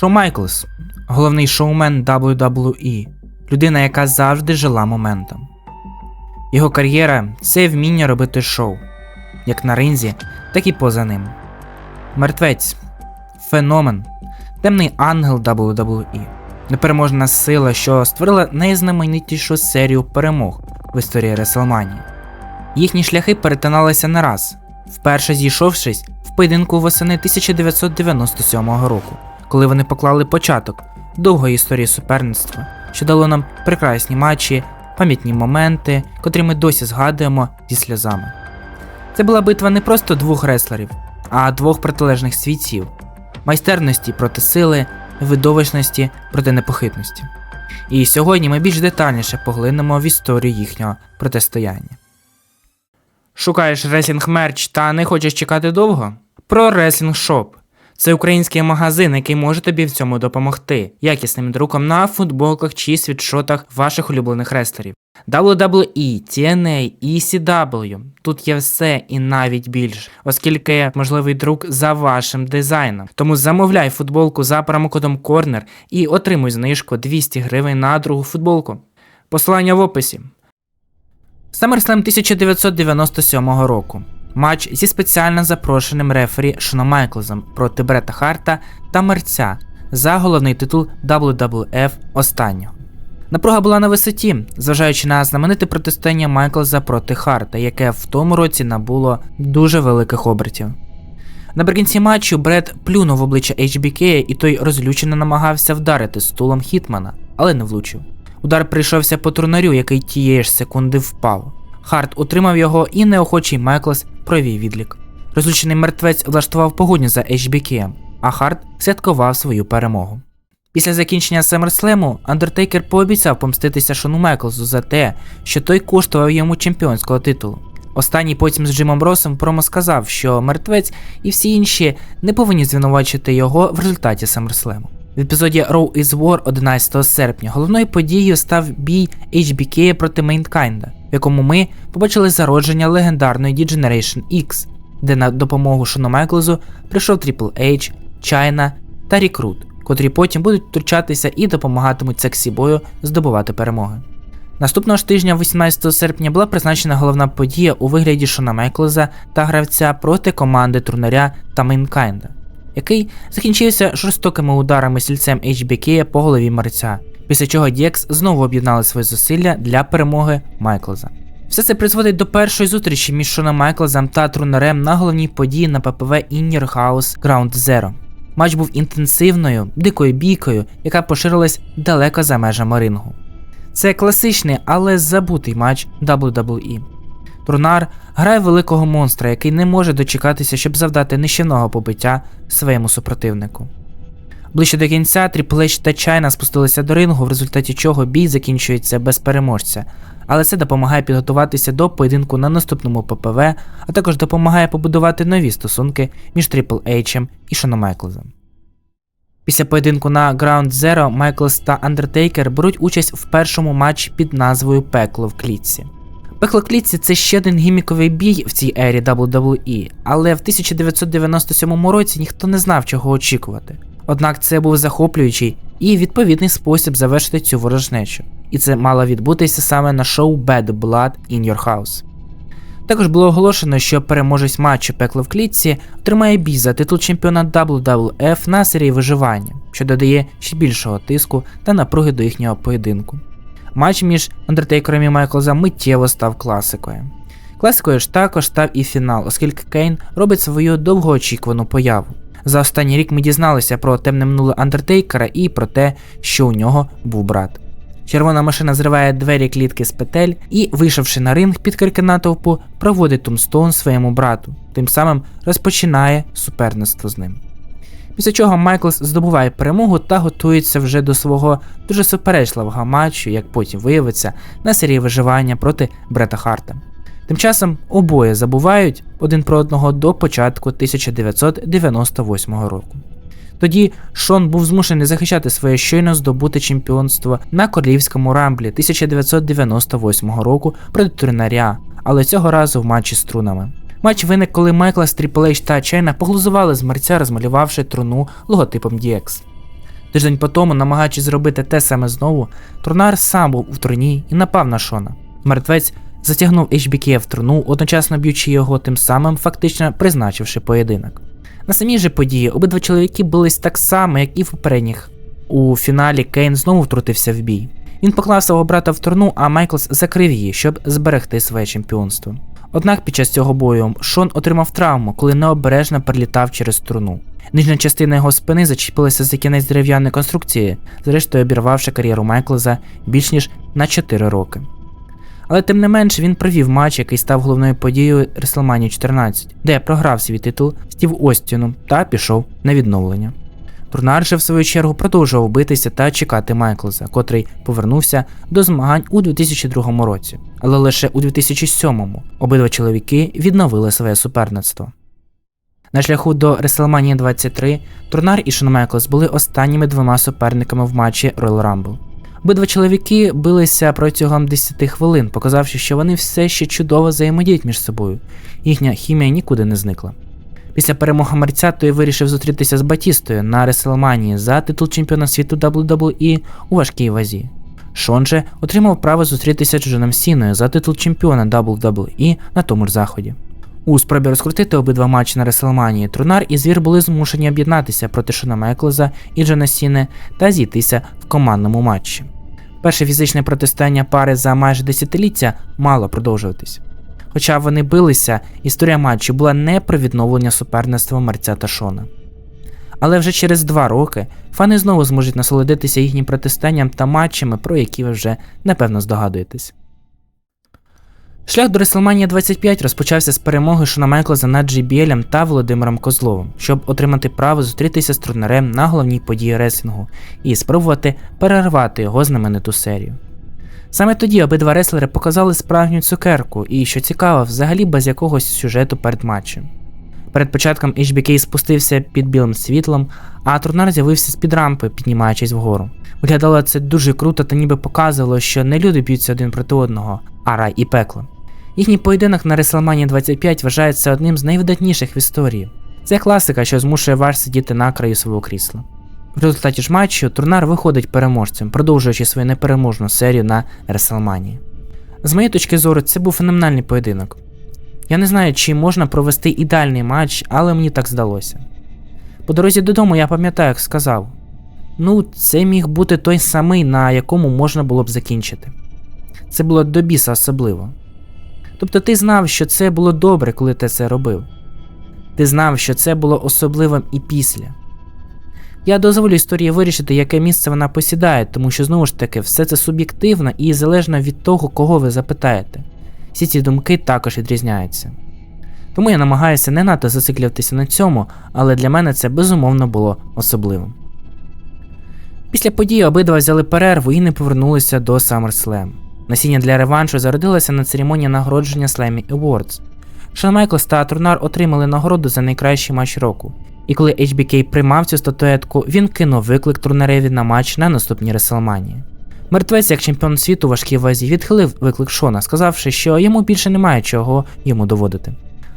Шоу Майклс, головний шоумен WWE, людина, яка завжди жила моментом. Його кар'єра це вміння робити шоу, як на ринзі, так і поза ним. Мертвець, феномен, темний ангел WWE, непереможна сила, що створила найзнаменитішу серію перемог в історії Реслманії. Їхні шляхи перетиналися не раз, вперше зійшовшись в поєдинку восени 1997 року, коли вони поклали початок довгої історії суперництва, що дало нам прекрасні матчі, пам'ятні моменти, котрі ми досі згадуємо зі сльозами. Це була битва не просто двох реслерів, а двох протилежних світів, майстерності проти сили, видовищності проти непохитності. І сьогодні ми більш детальніше поглинемо в історію їхнього протистояння. Шукаєш реслінг мерч та не хочеш чекати довго? Про Wrestling Shop. Це український магазин, який може тобі в цьому допомогти, якісним друком на футболках чи світшотах ваших улюблених рестлерів. WWE, TNA, ECW. Тут є все і навіть більше, оскільки можливий друк за вашим дизайном. Тому замовляй футболку за промокодом Corner і отримуй знижку 200 гривень на другу футболку. Посилання в описі. SummerSlam 1997 року. Матч зі спеціально запрошеним рефері Шоном Майклзом проти Брета Харта та Мерця за головний титул WWF останнього. Напруга була на висоті, зважаючи на знамените протистояння Майклза проти Харта, яке в тому році набуло дуже великих обертів. Наприкінці матчу Бред плюнув в обличчя HBK і той розлючено намагався вдарити стулом Хітмана, але не влучив. Удар прийшовся по турнарю, який тієї ж секунди впав. Харт утримав його і неохочий Майклс провів відлік. Розлучений мертвець влаштував погоню за HBK, а Харт святкував свою перемогу. Після закінчення Семерслему Андертейкер пообіцяв помститися Шону Майклзу за те, що той коштував йому чемпіонського титулу. Останній потім з Джимом Росом промо сказав, що мертвець і всі інші не повинні звинувачити його в результаті Семерслему. В епізоді Raw is War 11 серпня головною подією став бій HBK проти Мейнкайнда, в якому ми побачили зародження легендарної D-Generation X, де на допомогу Шону Майклзу прийшов Triple H, Чайна та Рікрут, котрі потім будуть втручатися і допомагатимуть сексі-бою здобувати перемоги. Наступного ж тижня, 18 серпня, була призначена головна подія у вигляді Шона Майклза та гравця проти команди Трунаря та Мейнкайнда, який закінчився жорстокими ударами сільцем HBK по голові мерця, після чого DX знову об'єднали свої зусилля для перемоги Майклза. Все це призводить до першої зустрічі між Шоном Майклзом та Трунарем на головній події на ППВ Inner House Ground Zero. Матч був інтенсивною, дикою бійкою, яка поширилась далеко за межами рингу. Це класичний, але забутий матч WWE. Трунар грає великого монстра, який не може дочекатися, щоб завдати нищівного побиття своєму супротивнику. Ближче до кінця H та Чайна спустилися до рингу, в результаті чого бій закінчується без переможця, але це допомагає підготуватися до поєдинку на наступному ППВ, а також допомагає побудувати нові стосунки між Triple H і Шоном Майклзом. Після поєдинку на Ground Zero Майклс та Андертейкер беруть участь в першому матчі під назвою Пекло в клітці. Пекло в клітці це ще один гіміковий бій в цій ері WWE, але в 1997 році ніхто не знав, чого очікувати. Однак це був захоплюючий і відповідний спосіб завершити цю ворожнечу, і це мало відбутися саме на шоу Bad Blood in Your House. Також було оголошено, що переможець матчу пекло в клітці отримає бій за титул чемпіона WWF на серії виживання, що додає ще більшого тиску та напруги до їхнього поєдинку. Матч між Андертейкером і Майклзом миттєво став класикою. Класикою ж також став і фінал, оскільки Кейн робить свою довгоочікувану появу. За останній рік ми дізналися про темне минуле Андертейкера і про те, що у нього був брат. Червона машина зриває двері клітки з петель і, вийшовши на ринг під крики натовпу, проводить Тумстоун своєму брату, тим самим розпочинає суперництво з ним. Після чого Майклс здобуває перемогу та готується вже до свого дуже суперечливого матчу, як потім виявиться, на серії виживання проти Брета Харта. Тим часом обоє забувають один про одного до початку 1998 року. Тоді Шон був змушений захищати своє щойно здобуте чемпіонство на королівському рамблі 1998 року проти турнаря, але цього разу в матчі з трунами. Матч виник, коли Майкла H та Чайна поглузували з мерця, розмалювавши труну логотипом DX. Тиждень по тому, намагаючись зробити те саме знову, Трунар сам був у труні і напав на Шона. Мертвець затягнув HBK в труну, одночасно б'ючи його, тим самим фактично призначивши поєдинок. На самій же події обидва чоловіки бились так само, як і в попередніх. У фіналі Кейн знову втрутився в бій. Він поклав свого брата в труну, а Майклс закрив її, щоб зберегти своє чемпіонство. Однак під час цього бою Шон отримав травму, коли необережно перелітав через труну. Нижня частина його спини зачепилася за кінець дерев'яної конструкції, зрештою обірвавши кар'єру Майклза більш ніж на 4 роки. Але тим не менш він провів матч, який став головною подією WrestleMania 14, де програв свій титул Стів Остіну та пішов на відновлення. Турнар же в свою чергу продовжував битися та чекати Майклза, котрий повернувся до змагань у 2002 році, але лише у 2007 обидва чоловіки відновили своє суперництво. На шляху до WrestleMania 23 Турнар і Шон Майклс були останніми двома суперниками в матчі Royal Rumble. Обидва чоловіки билися протягом 10 хвилин, показавши, що вони все ще чудово взаємодіють між собою. Їхня хімія нікуди не зникла. Після перемоги мерця той вирішив зустрітися з Батістою на Реселманії за титул чемпіона світу WWE у важкій вазі. Шон же отримав право зустрітися з Джоном Сіною за титул чемпіона WWE на тому ж заході. У спробі розкрутити обидва матчі на Реселманії Трунар і Звір були змушені об'єднатися проти Шона Майклза і Джона Сіни та зійтися в командному матчі. Перше фізичне протистояння пари за майже десятиліття мало продовжуватись. Хоча вони билися, історія матчу була не про відновлення суперництва мерця та Шона. Але вже через два роки фани знову зможуть насолодитися їхнім протистоянням та матчами, про які ви вже напевно здогадуєтесь. Шлях до WrestleMania 25 розпочався з перемоги Шона Майклза над JBL та Володимиром Козловим, щоб отримати право зустрітися з тренерем на головній події реслінгу і спробувати перервати його знамениту серію. Саме тоді обидва реслери показали справжню цукерку і, що цікаво, взагалі без якогось сюжету перед матчем. Перед початком HBK спустився під білим світлом, а Турнар з'явився з під рампи, піднімаючись вгору. Виглядало це дуже круто та ніби показувало, що не люди б'ються один проти одного, а рай і пекло. Їхній поєдинок на WrestleMania 25 вважається одним з найвидатніших в історії. Це класика, що змушує вас сидіти на краю свого крісла. В результаті ж матчу Турнар виходить переможцем, продовжуючи свою непереможну серію на WrestleMania. З моєї точки зору, це був феноменальний поєдинок. Я не знаю, чи можна провести ідеальний матч, але мені так здалося. По дорозі додому я пам'ятаю, як сказав: ну, це міг бути той самий, на якому можна було б закінчити. Це було до біса особливо. Тобто ти знав, що це було добре, коли ти це робив. Ти знав, що це було особливим і після. Я дозволю історії вирішити, яке місце вона посідає, тому що знову ж таки все це суб'єктивно і залежно від того, кого ви запитаєте. Всі ці думки також відрізняються. Тому я намагаюся не надто зациклюватися на цьому, але для мене це безумовно було особливим. Після події обидва взяли перерву і не повернулися до SummerSlam. Насіння для реваншу зародилося на церемонії нагородження Slammy Awards. Шон Майклс та Турнар отримали нагороду за найкращий матч року. І коли HBK приймав цю статуетку, він кинув виклик турнареві на матч на наступній Реселманії. Мертвець, як чемпіон світу важкій вазі, відхилив виклик Шона, сказавши, що йому більше немає чого йому доводити.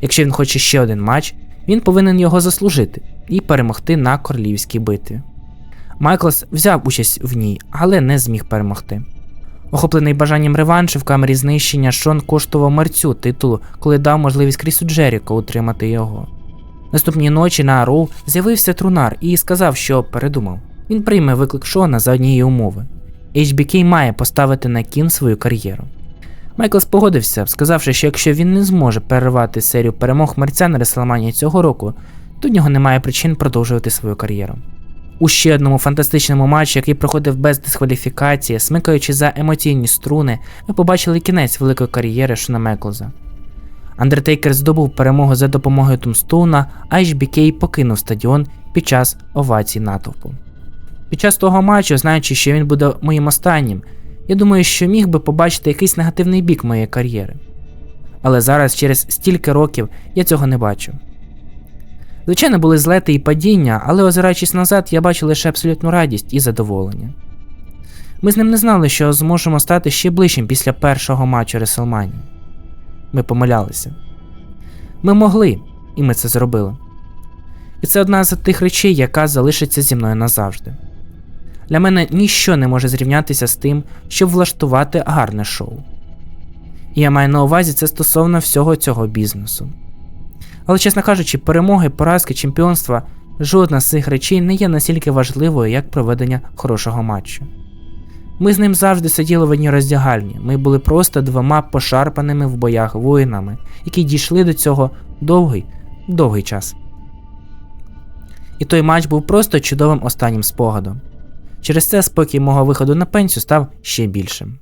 Якщо він хоче ще один матч, він повинен його заслужити і перемогти на королівській битві. Майклс взяв участь в ній, але не зміг перемогти. Охоплений бажанням реваншу в камері знищення, Шон коштував мерцю титулу, коли дав можливість Крісу Джеріко утримати його. Наступні ночі на Роу з'явився Трунар і сказав, що передумав. Він прийме виклик Шона за однієї умови. HBK має поставити на кін свою кар'єру. Майкл погодився, сказавши, що якщо він не зможе перервати серію перемог мерця на Ресламанії цього року, то в нього немає причин продовжувати свою кар'єру. У ще одному фантастичному матчі, який проходив без дискваліфікації, смикаючи за емоційні струни, ми побачили кінець великої кар'єри Шона Меклза. Андертейкер здобув перемогу за допомогою Тумстоуна, а HBK покинув стадіон під час овацій натовпу. Під час того матчу, знаючи, що він буде моїм останнім, я думаю, що міг би побачити якийсь негативний бік моєї кар'єри. Але зараз, через стільки років, я цього не бачу. Звичайно, були злети і падіння, але озираючись назад, я бачу лише абсолютну радість і задоволення. Ми з ним не знали, що зможемо стати ще ближчим після першого матчу Реселманії. Ми помилялися. Ми могли, і ми це зробили. І це одна з тих речей, яка залишиться зі мною назавжди. Для мене ніщо не може зрівнятися з тим, щоб влаштувати гарне шоу. І я маю на увазі це стосовно всього цього бізнесу. Але, чесно кажучи, перемоги, поразки, чемпіонства жодна з цих речей не є настільки важливою, як проведення хорошого матчу. Ми з ним завжди сиділи в одній роздягальні, ми були просто двома пошарпаними в боях воїнами, які дійшли до цього довгий, довгий час. І той матч був просто чудовим останнім спогадом. Через це спокій мого виходу на пенсію став ще більшим.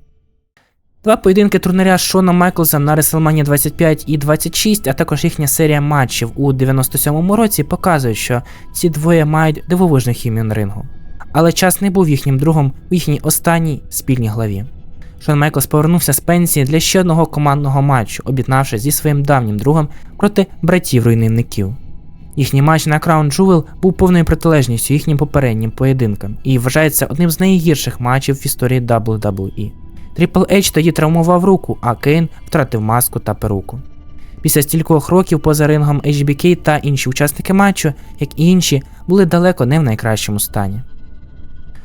Два поєдинки турниря з Шоном Майклсом на WrestleMania 25 і 26, а також їхня серія матчів у 97-му році показують, що ці двоє мають дивовижну хімію на рингу. Але час не був їхнім другом у їхній останній спільній главі. Шон Майклс повернувся з пенсії для ще одного командного матчу, об'єднавши зі своїм давнім другом проти братів руйнівників. Їхній матч на Crown Jewel був повною протилежністю їхнім попереднім поєдинкам і вважається одним з найгірших матчів в історії WWE. Трипл H тоді травмував руку, а Кейн втратив маску та перуку. Після стількох років поза рингом HBK та інші учасники матчу, як і інші, були далеко не в найкращому стані.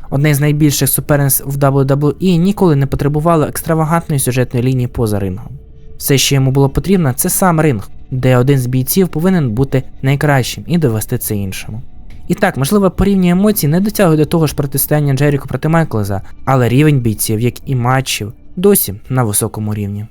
Одне з найбільших суперництв в WWE ніколи не потребувало екстравагантної сюжетної лінії поза рингом. Все, що йому було потрібно, це сам ринг, де один з бійців повинен бути найкращим і довести це іншому. І так, можливо, порівнює емоцій не дотягує до того ж протистояння Джеріко проти Майклза, але рівень бійців, як і матчів, досі на високому рівні.